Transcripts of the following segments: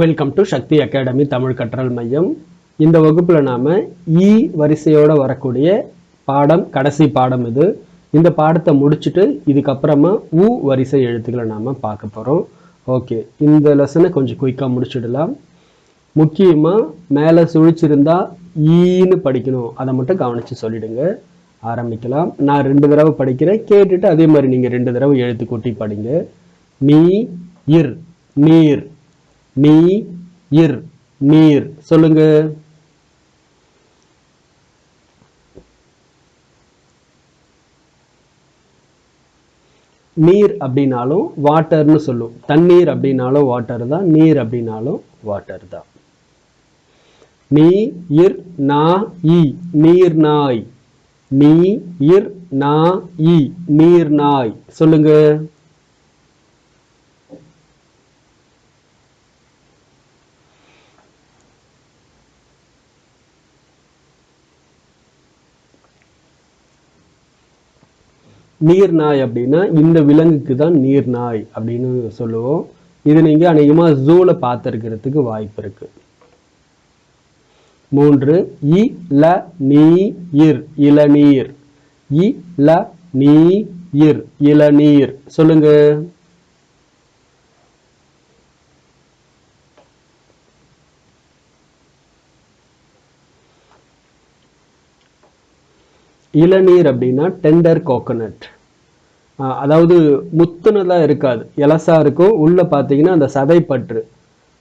Welcome to Shakti Academy Tamil கற்றல் மையம் இந்த வகுப்பில் நாம் இ e வரிசையோடு வரக்கூடிய பாடம் கடைசி பாடம் இது. இந்த பாடத்தை முடிச்சுட்டு இதுக்கப்புறமா உ வரிசை எழுத்துக்களை நாம் பார்க்க போகிறோம் ஓகே இந்த லெசனை கொஞ்சம் குயிக்காக முடிச்சிடலாம். முக்கியமாக மேலே சுழிச்சிருந்தா ஈன்னு படிக்கணும். அதை மட்டும் கவனித்து சொல்லிடுங்க. ஆரம்பிக்கலாம். நான் ரெண்டு தடவை படிக்கிறேன். கேட்டுட்டு அதே மாதிரி நீங்கள் ரெண்டு தடவை எழுத்து கூட்டி படிங்க. நீ இர் நீர். நீ இர் நீர். சொல்லுங்க. நீர் அப்படின்னாலும் வாட்டர்னு சொல்லும். தண்ணீர் அப்படின்னாலும் வாட்டர் தான் நீர் அப்படின்னாலும் வாட்டர் தான் நீ இர் நா இ நீர் நாய். நீ இர் நா இ நீர் நாய். சொல்லுங்க. நீர் நாய் அப்படின்னா இந்த விலங்குக்கு தான் நீர் நாய் அப்படின்னு சொல்லுவோம். இது நீங்கள் அநேகமாக ஜூவில் பார்த்துருக்கிறதுக்கு வாய்ப்பு இருக்குது மூன்று இ ல நீ இர் இளநீர். இ ல நீ இர் இளநீர். சொல்லுங்கள் இளநீர் அப்படின்னா டெண்டர் கோகோனட் அதாவது முத்துனதாக இருக்காது. எலசா இருக்கும். உள்ளே பார்த்தீங்கன்னா அந்த சதைப்பற்று.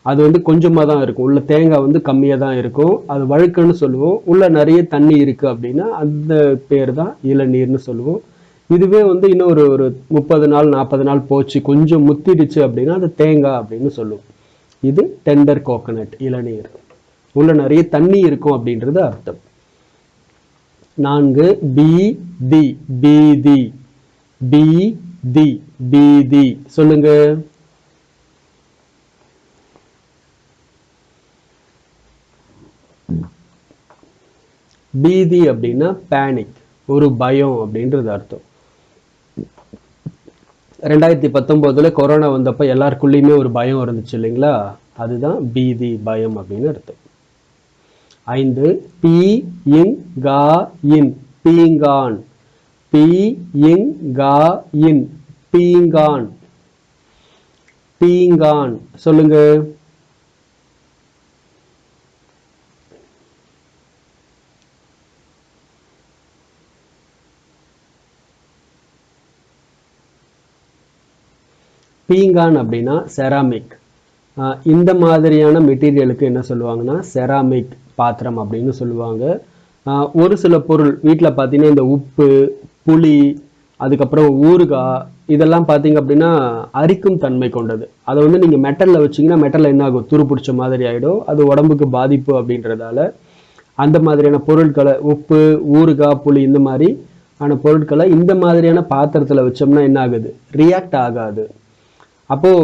அது வந்து கொஞ்சமாக தான் இருக்கும். உள்ள தேங்காய் வந்து கம்மியாக தான் இருக்கும். அது வழுக்குன்னு சொல்லுவோம். உள்ளே நிறைய தண்ணி இருக்குது அப்படின்னா அந்த பேர் தான் இளநீர்னு சொல்லுவோம். இதுவே வந்து இன்னும் ஒரு ஒரு முப்பது நாள் நாற்பது நாள் போச்சு. கொஞ்சம் முத்திடுச்சு அப்படின்னா அது தேங்காய் அப்படின்னு சொல்லுவோம். இது டெண்டர் கோகோனட் இளநீர். உள்ள நிறைய தண்ணி இருக்கும் அப்படின்றது அர்த்தம். நான்கு பி தி பீதி. பி தி பீதி. சொல்லுங்க. பீதி அப்படின்னா பேனிக் ஒரு பயம் அப்படின்றது அர்த்தம். ரெண்டாயிரத்தி பத்தொன்பதுல கொரோனா வந்தப்ப எல்லாருக்குள்ளேயுமே ஒரு பயம் இருந்துச்சு இல்லைங்களா? அதுதான் பீதி பயம் அப்படின்னு அர்த்தம். ஐந்து. பி இங் கா இன். பீங்கான். பி இங் கா இன். பீங்கான். பீங்கான். சொல்லுங்க. பீங்கான் அப்படின்னா செராமிக். இந்த மாதிரியான மெட்டீரியலுக்கு என்ன சொல்லுவாங்கன்னா செராமிக். பாத்திரம் அப்படின்னு சொல்லுவாங்க. ஒரு சில பொருள் வீட்டில் பார்த்தீங்கன்னா இந்த உப்பு புளி அதுக்கப்புறம் ஊறுகாய் இதெல்லாம் பார்த்தீங்க அப்படின்னா அரிக்கும் தன்மை கொண்டது. அதை வந்து நீங்கள் மெட்டலில் வச்சீங்கன்னா மெட்டலில் என்ன ஆகும்? துரு பிடிச்ச மாதிரி ஆகிடும் அது உடம்புக்கு பாதிப்பு அப்படின்றதால அந்த மாதிரியான பொருட்களை உப்பு ஊறுகாய் புளி இந்த மாதிரி ஆன பொருட்களை இந்த மாதிரியான பாத்திரத்தில் வச்சோம்னா என்ன ஆகுது? ரியாக்ட் ஆகாது. அப்போது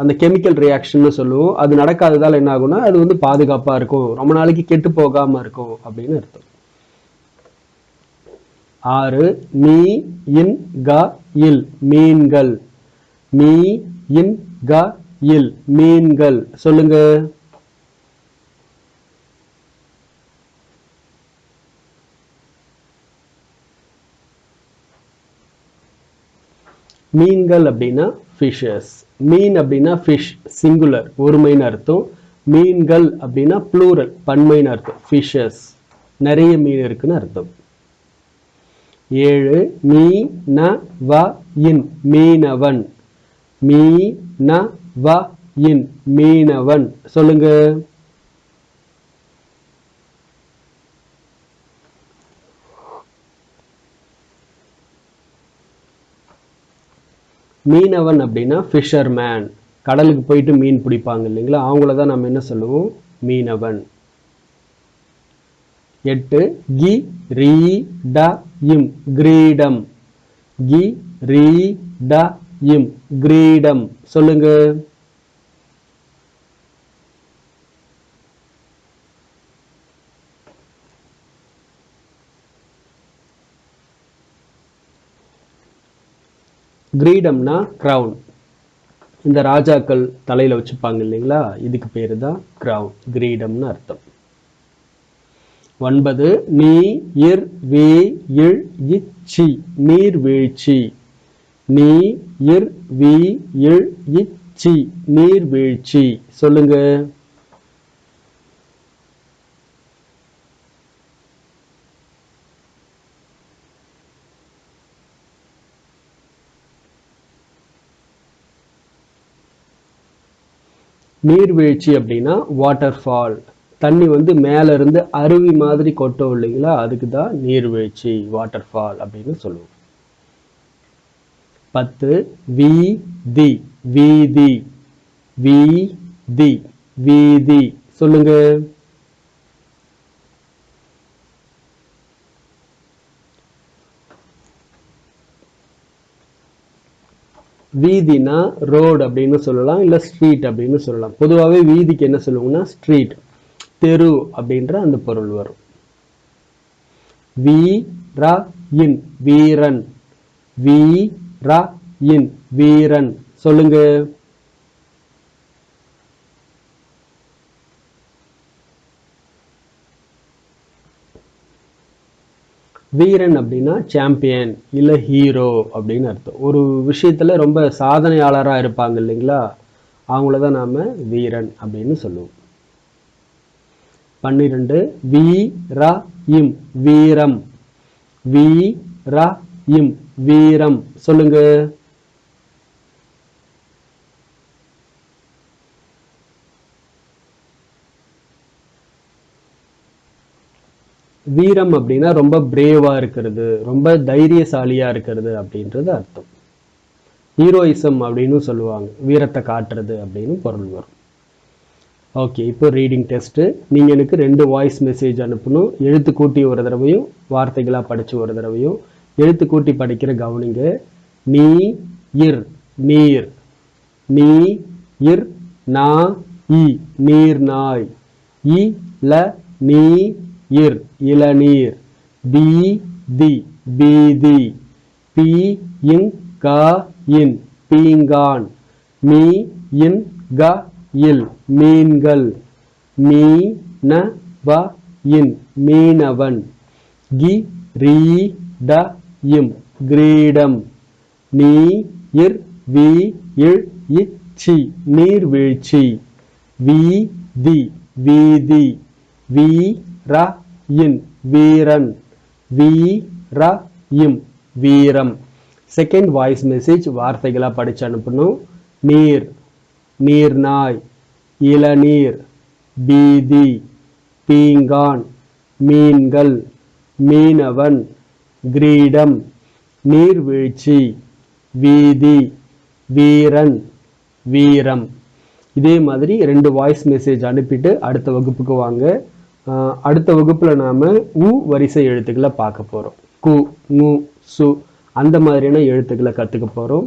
அந்த கெமிக்கல் ரியாக்ஷன்னு சொல்லுவோம். அது நடக்காததால் என்ன ஆகும்னா அது வந்து பாதுகாப்பா இருக்கும். ரொம்ப நாளைக்கு கெட்டு போகாம இருக்கும் அப்படின்னு அர்த்தம். ஆறு மீ இன் க இல். மீன்கள். மீ இன் க இல். மீன்கள். சொல்லுங்க. மீன்கள் அப்படின்னா ஃபிஷஸ் மீன் அப்படின்னா ஃபிஷ் சிங்குலர் ஒருமைன்னு அர்த்தம். மீன்கள் அப்படின்னா ப்ளூரல் பன்மைன்னு அர்த்தம். ஃபிஷஸ் நிறைய மீன் இருக்குன்னு அர்த்தம். ஏழு மீ ந வ இன் மீனவன். மீ ந வ இன் மீனவன். சொல்லுங்கள் மீனவன் அப்படின்னா ஃபிஷர்மேன் கடலுக்கு போயிட்டு மீன் பிடிப்பாங்க இல்லைங்களா? அவங்கள தான் நம்ம என்ன சொல்லுவோம்? மீனவன். எட்டு கி ரீ ட இம் கிரீடம். கி ரீ ட இம் கிரீடம். சொல்லுங்கள் கிரீடம்னா க்ரௌன் இந்த ராஜாக்கள் தலையில் வச்சுப்பாங்க இல்லைங்களா? இதுக்கு பேர் தான் க்ரௌன் கிரீடம்னு அர்த்தம். ஒன்பது நீ இர் வே இழ் இச்சி நீர்வீழ்ச்சி நீ இர் வி இழ் இச்சி நீர்வீழ்ச்சி சொல்லுங்கள் நீர்வீழ்ச்சி அப்படின்னா வாட்டர் ஃபால் தண்ணி வந்து மேலேருந்து அருவி மாதிரி கொட்டும் இல்லைங்களா? அதுக்கு தான் நீர்வீழ்ச்சி வாட்டர் ஃபால் அப்படின்னு சொல்லுவோம். பத்து வீதி வீதி. வீதி வீதி. சொல்லுங்கள் வீதினா ரோடு அப்படின்னு சொல்லலாம் இல்லை ஸ்ட்ரீட் அப்படின்னு சொல்லலாம். பொதுவாகவே வீதிக்கு என்ன சொல்லுவோம்னா ஸ்ட்ரீட் தெரு அப்படின்ற அந்த பொருள் வரும். வி ர இன் வீரன். வி இன் வீரன். சொல்லுங்க. வீரன் அப்படின்னா சாம்பியன் இல்லை ஹீரோ அப்படின்னு அர்த்தம். ஒரு விஷயத்தில் ரொம்ப சாதனையாளராக இருப்பாங்க இல்லைங்களா? அவங்கள தான் நாம் வீரன் அப்படின்னு சொல்லுவோம். பன்னிரெண்டு வி ர இம் வீரம். வி ர இம் வீரம். சொல்லுங்கள் வீரம் அப்படின்னா ரொம்ப பிரேவா இருக்கிறது ரொம்ப தைரியசாலியா இருக்கிறது அப்படின்றது அர்த்தம். ஹீரோயிசம் அப்படின்னு சொல்லுவாங்க. வீரத்தை காட்டுறது அப்படின்னு பொருள் வரும். ஓகே இப்போ ரீடிங் டெஸ்ட்டு நீங்கள் எனக்கு ரெண்டு வாய்ஸ் மெசேஜ் அனுப்பணும். எழுத்து கூட்டி ஒரு தடவையும் வார்த்தைகளாக படித்து ஒரு தடவையும். எழுத்து கூட்டி படிக்கிற கவனிங்க. நீ இர் நீர். நீ இர் நா இ நீர் நாய். இ ல நீ இர் இளநீர். பி தி பீதி. பி இன் க இன். பீங்கான். மீ இன் க இல். மீன்கள். மீ ந வ இன். மீனவன். கி ரீ ட இம். கிரீடம். நீ இர் வி இழ் இச்சி நீர்வீழ்ச்சி வி தி வீதி. வி ர இன் வீரன். வீர இம் வீரம். செகண்ட் வாய்ஸ் மெசேஜ் வார்த்தைகளாக படித்து அனுப்பணும். நீர் நீர்நாய். இளநீர் பீதி. பீங்கான் மீன்கள். மீனவன் கிரீடம். நீர்வீழ்ச்சி வீதி. வீரன் வீரம். இதே மாதிரி ரெண்டு வாய்ஸ் மெசேஜ் அனுப்பிட்டு அடுத்த வகுப்புக்கு வாங்க. அடுத்த வகுப்பில் நாம் உ வரிசை எழுத்துக்களை பார்க்க போகிறோம் கு நு சு அந்த மாதிரியான எழுத்துக்களை கற்றுக்க போகிறோம்